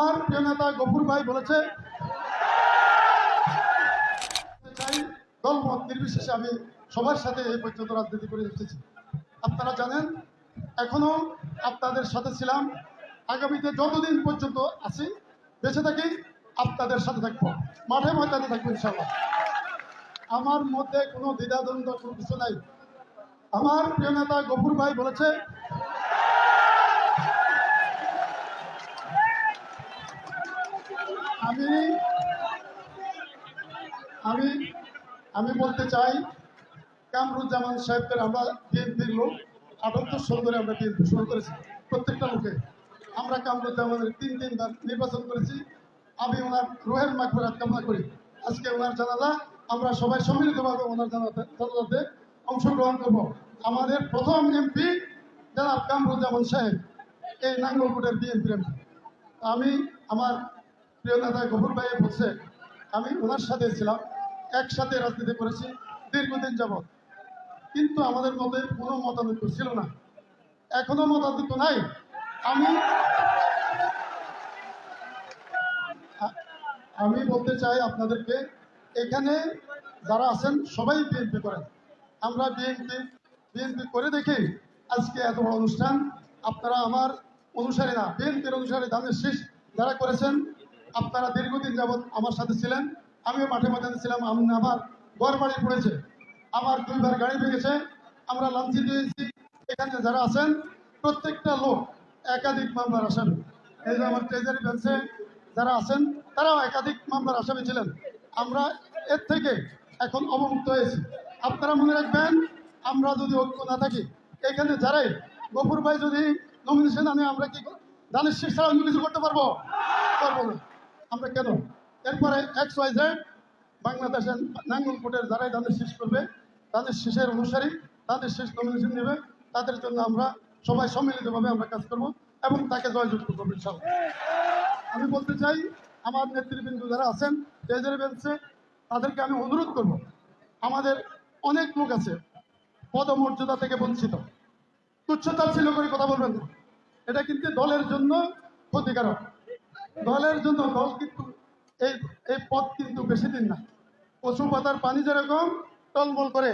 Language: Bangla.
আমার প্রিয় নেতা গফুর ভাই বলেছে দলমত নির্বিশেষে আমি সবার সাথে এই পর্যন্ত রাজনীতি করে এসেছি। আপনারা জানেন, এখনও আপনাদের সাথে ছিলাম। আগামীতে যতদিন পর্যন্ত আছি, বেঁচে থাকি, আপনাদের সাথে থাকব। মাঠে ময়দানে থাকব ইনশাল্লাহ আমার মধ্যে কোনো দ্বিধাদ্বন্দ্ব, কোনো কিছু নাই। আমার প্রিয় নেতা গফুর ভাই বলেছে আমি আমি আমি বলতে চাই, কামরুজ্জামান সাহেবদের আমরা বিএনপির লোক আটাত্তর সাল ধরে আমরা বিএনপি শুরু করেছি, প্রত্যেকটা লোকে। আমরা কামরুজ্জামানের তিন তিনবার নির্বাচন করেছি। আমি ওনার রোহের মাগফিরাত কামনা করি। আজকে ওনার জানালা, আমরা সবাই সম্মিলিতভাবে ওনার জানাতে অংশগ্রহণ করব। আমাদের প্রথম এমপি জনাব কামরুজ্জামান সাহেব, এই নাঙ্গলকোটের বিএনপির এমপি আমি আমার প্রিয় নেতা গফুর ভাই বলছে, আমি ওনার সাথে ছিলাম, একসাথে রাজনীতি করেছি দীর্ঘদিন যাবৎ। কিন্তু আমাদের মধ্যে কোনো মতানৈক্য ছিল না। এখনও মতানৈক্য নাই। আমি আমি বলতে চাই আপনাদেরকে, এখানে যারা আছেন, সবাই বিএনপি করেন। আমরা বিএনপি বিএনপি করে দেখে আজকে এত বড় অনুষ্ঠান। আপনারা আমার অনুসারী না বিএনপির অনুসারী, ধানের শীষ যারা করেছেন আপনারা দীর্ঘদিন যাবৎ আমার সাথে ছিলেন, আমিও মাঠে মাঠে ছিলাম, আমি আমার ঘর বাড়ি পড়েছে আমার দুইবার গাড়ি ভেঙেছে। আমরা লাঞ্ছিত হয়েছি। এখানে যারা আছেন, প্রত্যেকটা লোক, একাধিক মামলার আসামি। এই যে আমার ট্রেজারি বেঞ্চে যারা আছেন, তারাও একাধিক মামলার আসামি ছিলেন। আমরা এর থেকে এখন অবমুক্ত হয়েছি। আপনারা মনে রাখবেন, আমরা যদি ঐক্য না থাকি, এখানে যারাই, গফুর ভাই যদি নমিনেশন আনে, আমরা কি দানের শেষ ছাড়া অন্য কিছু করতে পারব? পারব না। আমরা কেন? এরপরে এক্স ওয়াই জেড বাংলাদেশের নাঙ্গলকোটের যারাই তাদের শেষ করবে, তাদের শেষের অনুসারী, তাদের শেষ নমিনেশন নেবে, তাদের জন্য আমরা সবাই সম্মিলিতভাবে আমরা কাজ করব এবং তাকে জয়যুক্ত করব ইনশাল্লাহ আমি বলতে চাই, আমার নেতৃবৃন্দ যারা আছেন ট্রেজারি বেঞ্চে, তাদেরকে আমি অনুরোধ করব। আমাদের অনেক লোক আছে, পদমর্যাদা থেকে বঞ্চিত। তুচ্ছতার ছিল করে কথা বলবেন না। এটা কিন্তু দলের জন্য ক্ষতিকারক। দলের জন্য দল কিন্তু এই এই পথ কিন্তু বেশি দিন না। পশু পাতার পানি যেরকম, টলমল করে।